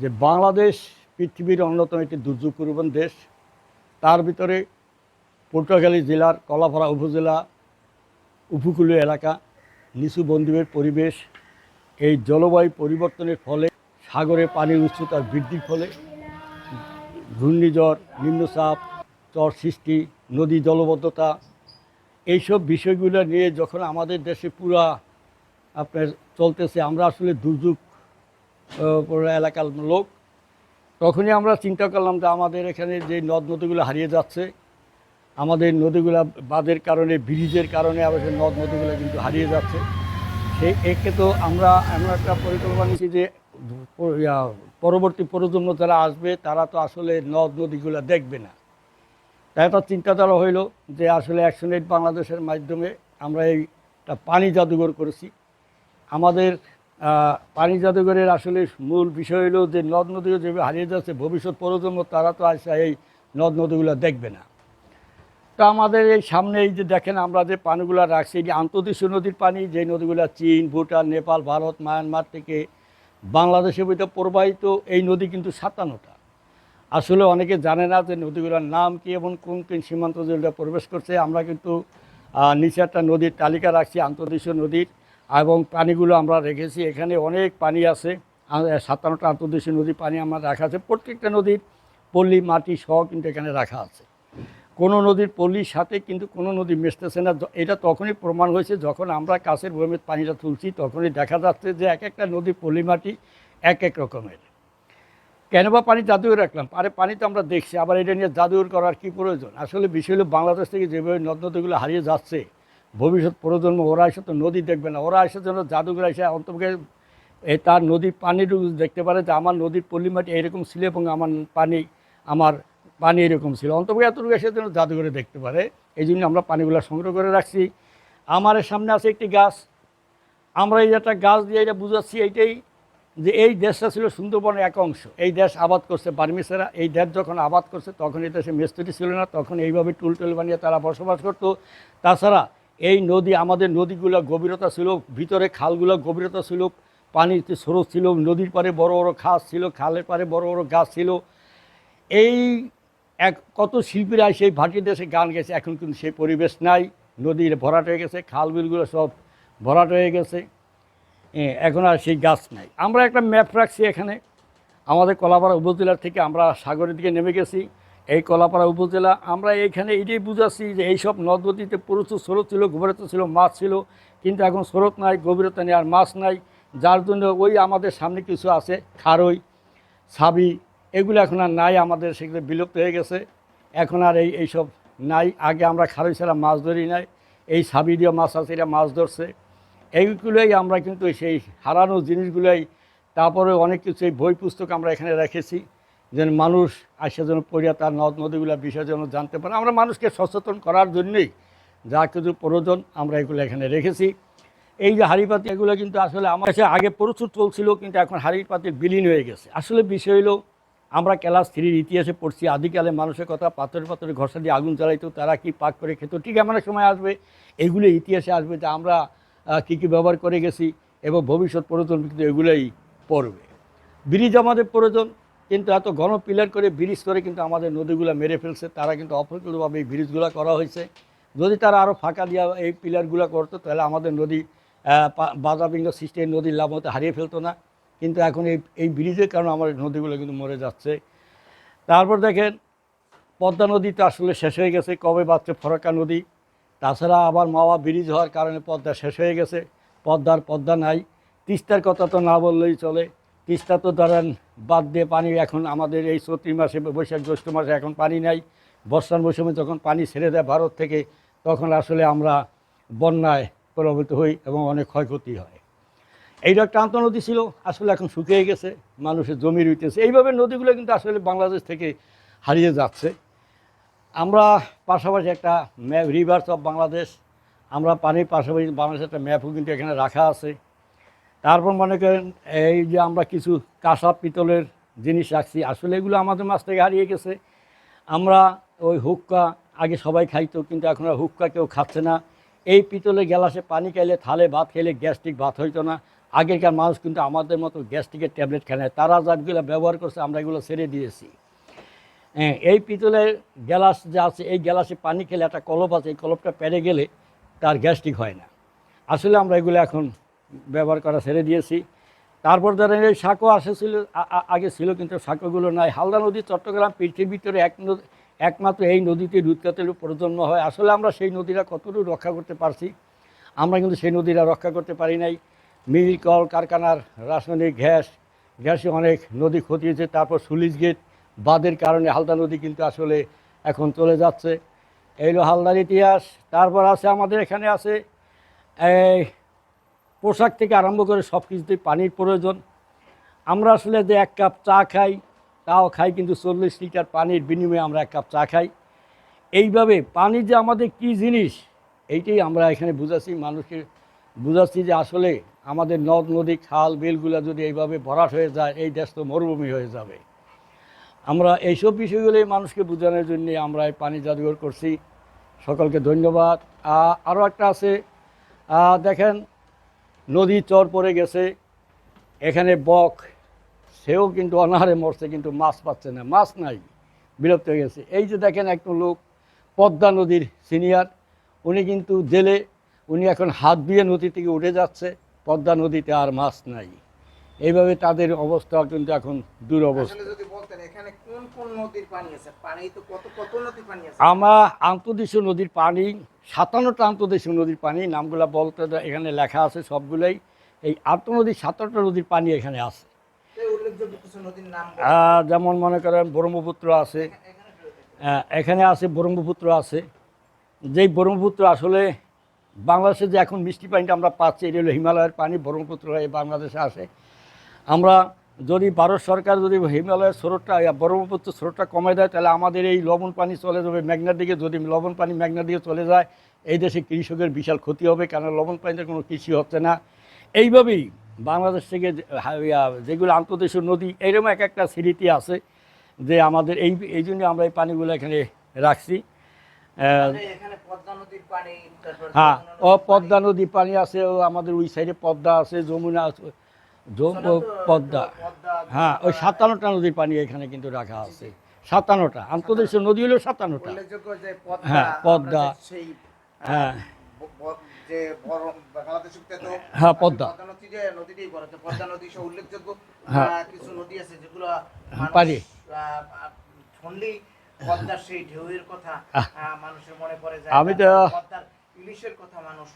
যে বাংলাদেশ পৃথিবীর অন্যতম একটি দুর্যোগ প্রবণ দেশ, তার ভিতরে পটুয়াখালী জেলার কলাপাড়া উপজেলা, উপকূলীয় এলাকা নিচু বন্দীবের পরিবেশ, এই জলবায়ু পরিবর্তনের ফলে সাগরে পানির উচ্চতা বৃদ্ধির ফলে ঘূর্ণিঝড়, নিম্নচাপ, চর সৃষ্টি, নদী জলবদ্ধতা, এইসব বিষয়গুলো নিয়ে যখন আমাদের দেশে পুরা আপনার চলতেছে, আমরা আসলে দুর্যোগ পুরো এলাকার লোক। তখনই আমরা চিন্তা করলাম যে আমাদের এখানে যে নদ নদীগুলো হারিয়ে যাচ্ছে, আমাদের নদীগুলো বাঁধের কারণে, ব্রিজের কারণে আবার আমাদের নদ নদীগুলো কিন্তু হারিয়ে যাচ্ছে। সেই একে তো আমরা এমন একটা পরিকল্পনা নিয়েছি যে পরবর্তী প্রজন্ম যারা আসবে, তারা তো আসলে নদ নদীগুলো দেখবে না। তাই একটা চিন্তাধারা হইল যে আসলে অ্যাকশন বাংলাদেশের মাধ্যমে আমরা এইটা পানি জাদুঘর করেছি। আমাদের পানি জাদুঘরের আসলে মূল বিষয় হলো যে নদ নদীগুলো যেভাবে হারিয়ে যাচ্ছে, ভবিষ্যৎ প্রজন্ম তারা তো আসে এই নদ নদীগুলো দেখবে না। তো আমাদের এই সামনে এই যে দেখেন আমরা যে পানিগুলো রাখছি, এই আন্তর্দেশীয় নদীর পানি, যে নদীগুলো চীন, ভুটান, নেপাল, ভারত, মায়ানমার থেকে বাংলাদেশের ভিতরে প্রবাহিত, এই নদী কিন্তু সাতান্নটা। আসলে অনেকে জানে না যে নদীগুলোর নাম কি এবং কোন কোন সীমান্ত জেলাটা প্রবেশ করছে। আমরা কিন্তু নিচে একটা নদীর তালিকা রাখছি আন্তর্দেশীয় নদীর। এবং পানিগুলো আমরা রেখেছি। এখানে অনেক পানি আছে। সাতান্নটা আন্তর্দেশীয় নদীর পানি আমরা রাখা আছে। প্রত্যেকটা নদীর পল্লী, মাটি সহ কিন্তু এখানে রাখা আছে। কোনো নদীর পল্লীর সাথে কিন্তু কোনো নদী মিশতেছে না। এটা তখনই প্রমাণ হয়েছে যখন আমরা কাছের বয়মের পানিটা তুলছি, তখনই দেখা যাচ্ছে যে এক একটা নদীর পল্লী, মাটি এক এক রকমের। কেন বা পানি জাদুঘর রাখলাম? আরে পানি তো আমরা দেখছি, আবার এটা নিয়ে জাদুঘর করার কি প্রয়োজন? আসলে বিষয় হলো বাংলাদেশ থেকে যেভাবে নদ নদীগুলো হারিয়ে যাচ্ছে ভবিষ্যৎ প্রজন্ম, ওরা এসে তো নদী দেখবে না। ওরা এসে যেন জাদুঘর এসে অন্তপক্ষে এ তার নদীর পানির দেখতে পারে যে আমার নদীর পল্লিমাটি এরকম ছিল এবং আমার পানি আমার পানি এরকম ছিল। অন্তপক্ষে এতটুকু এসে যেন জাদুঘরে দেখতে পারে, এই জন্য আমরা পানিগুলো সংগ্রহ করে রাখছি। আমার সামনে আছে একটি গাছ। আমরা এই একটা গাছ দিয়ে এটা বুঝাচ্ছি এইটাই যে এই দেশটা ছিল সুন্দরবনের এক অংশ। এই দেশ আবাদ করছে বার্মিসেরা। এই দেশ যখন আবাদ করছে তখন এই দেশে মেস্তুরি ছিল না, তখন এইভাবে টুল টুল বানিয়ে তারা বসবাস করতো। তাছাড়া এই নদী, আমাদের নদীগুলো গভীরতা ছিল, ভিতরে খালগুলো গভীরতা ছিল, পানিতে স্রোত ছিল, নদীর পারে বড় বড় খাস ছিল, খালের পারে বড় বড় গাছ ছিল। এই এক, কত শিল্পীরা সেই ভাটি দেশে গান গেছে, এখন কিন্তু সেই পরিবেশ নাই। নদীর ভরাট হয়ে গেছে খাল বিলগুলো সব ভরাট হয়ে গেছে। এখন আর সেই গাছ নাই। আমরা একটা ম্যাপ রাখছি এখানে। আমাদের কলাপাড়া উপজেলার থেকে আমরা সাগরের দিকে নেমে গেছি। এই কলাপাড়া উপজেলা, আমরা এইখানে এটাই বুঝাচ্ছি যে এইসব নদ নদীতে প্রচুর স্রোত ছিল, গভীরতা ছিল, মাছ ছিল, কিন্তু এখন স্রোত নাই, গভীরতা নেই, আর মাছ নাই। যার জন্য ওই আমাদের সামনে কিছু আছে, খারই ছাবি এগুলো এখন আর নাই, আমাদের সেগুলো বিলুপ্ত হয়ে গেছে। এখন আর এই এইসব নাই। আগে আমরা খারই ছাড়া মাছ ধরি নাই। এই ছাবি দিয়ে মাছ আছে এটা মাছ ধরছে। এইগুলোই আমরা কিন্তু সেই হারানো জিনিসগুলোই তারপরে অনেক কিছু এই বই পুস্তক আমরা এখানে রেখেছি। যেন মানুষ আসে যেন পড়িয়া তার নদ নদীগুলো বিষয় যেন জানতে পারে। আমরা মানুষকে সচেতন করার জন্যই যা কিছু প্রয়োজন আমরা এগুলো এখানে রেখেছি। এই যে হাড়িপাতি এগুলো কিন্তু আসলে আমার কাছে আগে প্রচুর চলছিল, কিন্তু এখন হাড়িপাতি বিলীন হয়ে গেছে। আসলে বিষয় হলো আমরা ক্লাস থ্রির ইতিহাসে পড়ছি, আদিকালে মানুষের কথা পাথরে পাথরে ঘষা দিয়ে আগুন জ্বালাইতো, তারা কি পাক করে খেত, ঠিক এমন সময় আসবে। এগুলো ইতিহাসে আসবে যে আমরা কী কী ব্যবহার করে গেছি, এবং ভবিষ্যৎ প্রয়োজন কিন্তু এগুলোই পড়বে। ব্রিজ আমাদের প্রয়োজন কিন্তু এত ঘন পিলার করে ব্রিজ করে কিন্তু আমাদের নদীগুলো মেরে ফেলছে। তারা কিন্তু অপ্রকৃতভাবে এই ব্রিজগুলো করা হয়েছে। যদি তারা আরও ফাঁকা দিয়া এই পিলারগুলো করতো, তাহলে আমাদের নদী বাজাবিঙ্গ সৃষ্টি নদীর লাভ হতে হারিয়ে ফেলতো না। কিন্তু এখন এই এই ব্রিজের কারণে আমাদের নদীগুলো কিন্তু মরে যাচ্ছে। তারপর দেখেন, পদ্মা নদী তো আসলে শেষ হয়ে গেছে, কবে বাচ্চা ফরাক্কা নদী। তাছাড়া আবার মাওয়া ব্রিজ হওয়ার কারণে পদ্মা শেষ হয়ে গেছে। পদ্মার পদ্মা নাই। তিস্তার কথা তো না বললেই চলে। তিস্তা তো ধরেন বাদ দিয়ে পানি, এখন আমাদের এই চৈত্রি মাসে, বৈশাখ জ্যৈষ্ঠ মাসে এখন পানি নাই। বর্ষার মৌসুমে যখন পানি ছেড়ে দেয় ভারত থেকে, তখন আসলে আমরা বন্যায় প্রভাবিত হই এবং অনেক ক্ষয়ক্ষতি হয়। এইটা একটা আন্ত নদী ছিল, আসলে এখন শুকিয়ে গেছে, মানুষের জমি রইতেছে। এইভাবে নদীগুলো কিন্তু আসলে বাংলাদেশ থেকে হারিয়ে যাচ্ছে। আমরা পাশাপাশি একটা ম্যাপ রিভার্স অফ বাংলাদেশ আমরা পানির পাশাপাশি বাংলাদেশের একটা ম্যাপও কিন্তু এখানে রাখা আছে। তারপর মনে করেন এই যে আমরা কিছু কাঁসা পিতলের জিনিস রাখছি, আসলে এগুলো আমাদের মাছ থেকে হারিয়ে গেছে। আমরা ওই হুক্কা আগে সবাই খাইতো, কিন্তু এখন আর হুক্কা কেউ খাচ্ছে না। এই পিতলে গ্যালাসে পানি খাইলে থালে ভাত খেলে গ্যাস্ট্রিক ভাত হইতো না। আগেকার মানুষ কিন্তু আমাদের মতো গ্যাস্ট্রিকের ট্যাবলেট খায় না। তারা যাগুলো ব্যবহার করছে, আমরা এগুলো ছেড়ে দিয়েছি। হ্যাঁ এই পিতলের গ্যালাস যা আছে, এই গ্যালাসে পানি খেলে একটা কলপ আছে, এই কলপটা পেরে গেলে তার গ্যাস্ট্রিক হয় না। আসলে আমরা এগুলো এখন ব্যবহার করা ছেড়ে দিয়েছি। তারপর ধরেন এই শাঁকো আসেছিল আগে ছিল কিন্তু শাঁকোগুলো নাই। হালদা নদী চট্টগ্রাম পৃথিবীর ভিতরে এক নদী, একমাত্র এই নদীতে দুধকাতের প্রজন্ম হয়। আসলে আমরা সেই নদীরা কতটুকু রক্ষা করতে পারছি? আমরা কিন্তু সেই নদীরা রক্ষা করতে পারি নাই। মিল কল, কারখানার রাসায়নিক গ্যাস, গ্যাসে অনেক নদী ক্ষতি হয়েছে। তারপর সুলিশ গেট, বাঁধের কারণে হালদা নদী কিন্তু আসলে এখন চলে যাচ্ছে। এই হলো হালদার ইতিহাস। তারপর আছে আমাদের এখানে আছে এই পোশাক থেকে আরম্ভ করে সব কিছুতেই পানির প্রয়োজন। আমরা আসলে যে এক কাপ চা খাই, তাও খাই কিন্তু চল্লিশ লিটার পানির বিনিময়ে আমরা এক কাপ চা খাই। এইভাবে পানি যে আমাদের কি জিনিস, এইটাই আমরা এখানে বুঝাচ্ছি, মানুষকে বুঝাচ্ছি যে আসলে আমাদের নদ, নদী, খাল, বিলগুলো যদি এইভাবে ভরাট হয়ে যায়, এই দেশ তো মরুভূমি হয়ে যাবে। আমরা এইসব বিষয়গুলোই মানুষকে বোঝানোর জন্য আমরা এই পানি জাদুঘর করছি। সকলকে ধন্যবাদ। আরও একটা আছে। দেখেন নদী চর পড়ে গেছে এখানে বক সেও কিন্তু অনাহারে মরছে কিন্তু মাছ পাচ্ছে না মাছ নাই বিরক্ত হয়ে গেছে। এই যে দেখেন একটা লোক পদ্মা নদীর সিনিয়র উনি কিন্তু জেলে উনি এখন হাত দিয়ে নদী থেকে উঠে যাচ্ছে পদ্মা নদীতে আর মাছ নাই। এইভাবে তাদের অবস্থা কিন্তু এখন দুরবস্থা। আমরা আন্তর্দেশীয় নদীর পানি সাতান্নটা আন্তর্দেশীয় নদীর পানি, নামগুলো বলতে এখানে লেখা আছে সবগুলোই। এই আন্তনদীর সাতান্নটা নদীর পানি এখানে আছে। যেমন মনে করেন ব্রহ্মপুত্র আছে। এখানে আছে ব্রহ্মপুত্র আছে। যেই ব্রহ্মপুত্র আসলে বাংলাদেশে যে এখন মিষ্টি পানিটা আমরা পাচ্ছি, এটা হলো হিমালয়ের পানি, ব্রহ্মপুত্র হয়ে বাংলাদেশে আসে আমরা যদি ভারত সরকার যদি হিমালয়ের স্রোতটা ব্রহ্মপুত্র স্রোতটা কমে দেয় তাহলে আমাদের এই লবণ পানি চলে যাবে মেঘনার দিকে। যদি লবণ পানি মেঘনার দিকে চলে যায় এই দেশে কৃষকের বিশাল ক্ষতি হবে কেন লবণ পানিতে কোনো কৃষি হচ্ছে না। এইভাবেই বাংলাদেশ থেকে যেগুলো আন্তর্দেশীয় নদী এরকম এক একটা স্মৃতি আছে যে আমাদের এই এই জন্য আমরা এই পানিগুলো এখানে রাখছি। নদীর হ্যাঁ ও নদীর পদ্মা পানি। নদী পানি আছে ও আমাদের ওই সাইডে পদ্মা আছে যমুনা আছে পদ্মা হ্যাঁ ওই সাতান্নটা নদীর পানি এখানে কিন্তু রাখা আছে সাতান্নটা আন্তর্দেশীয় নদী হলো সাতান্নটা হ্যাঁ, পদ্মা। সেই হ্যাঁ হ্যাঁ, পদ্মা। হ্যাঁ। কিছু নদী আছে যেগুলো শুনলেই পদ্মার সেই ঢেউয়ের কথা আহ। আহ, মানুষের মনে পড়ে যায় আমি তো- ইলিশের কথা মানুষ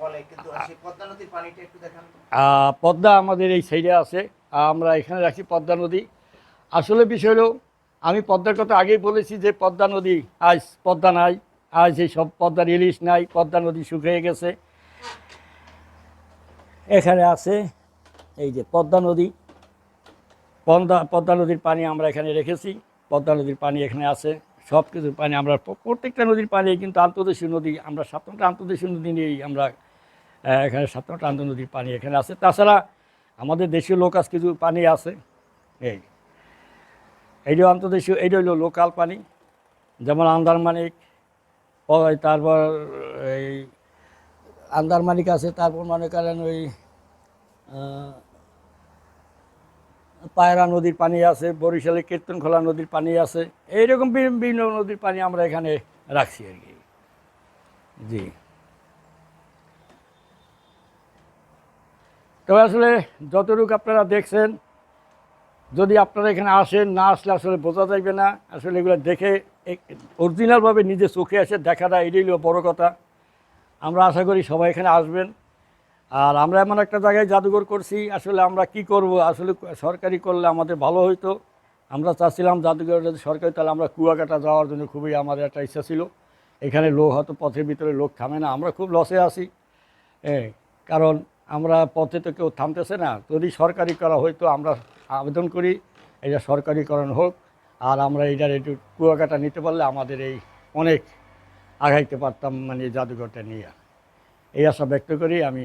বলে কিন্তু পদ্মা নদীর পানিটা একটু দেখান পদ্মা আমাদের এই সাইডে আছে আমরা এখানে রাখি পদ্মা নদী। আসলে বিষয় হলো আমি পদ্মার কথা আগেই বলেছি যে পদ্মা নদী আজ পদ্মা নাই আজ এই সব পদ্মার ইলিশ নাই পদ্মা নদী শুকিয়ে গেছে। এখানে আছে এই যে পদ্মা নদী। পদ্মা পদ্মা নদীর পানি আমরা এখানে রেখেছি পদ্মা নদীর পানি এখানে আছে। সব কিছুর পানি আমরা প্রত্যেকটা নদীর পানি, কিন্তু আন্তর্দেশীয় নদী, আমরা সাতটা আন্তর্দেশীয় নদী নিয়েই আমরা এখানে সাতটা আন্ত নদীর পানি এখানে আছে। তাছাড়া আমাদের দেশীয় লোকাস কিছু পানি আছে, এই। এইটা আন্তর্দেশীয় এইটা হলো লোকাল পানি, যেমন আন্দারমানিক তারপর এই আন্দারমানিক আছে, তারপর মনে করেন ওই পায়রা নদীর পানি আছে, বরিশালে কীর্তনখোলা নদীর পানি আছে, এইরকম বিভিন্ন নদীর পানি আমরা এখানে রাখছি আর কি। জি। তবে আসলে যতটুকু আপনারা দেখছেন, যদি আপনারা এখানে আসেন, না আসলে আসলে বোঝা যাইবে না, আসলে এগুলো দেখে অরিজিনালভাবে নিজে চোখে এসে দেখাটা এটাই বড় কথা। আমরা আশা করি সবাই এখানে আসবেন। আর আমরা এমন একটা জায়গায় জাদুঘর করছি, আসলে আমরা কি করব? আসলে সরকারি করলে আমাদের ভালো হইতো। আমরা চাচ্ছিলাম জাদুঘর যদি সরকারি, তাহলে আমরা কুয়াকাটা যাওয়ার জন্য খুবই আমাদের একটা ইচ্ছা ছিল। এখানে লোক হয়তো পথের ভিতরে লোক থামে না, আমরা খুব লসে আছি। হ্যাঁ কারণ আমরা পথে তো কেউ থামতেছে না। যদি সরকারি করা হয়তো আমরা আবেদন করি, এটা সরকারিকরণ হোক। আর আমরা এইটার একটু কুয়াকাটা নিতে পারলে আমাদের এই অনেক আগাইতে পারতাম মানে জাদুঘরটা নিয়ে। এই আশা ব্যক্ত করি আমি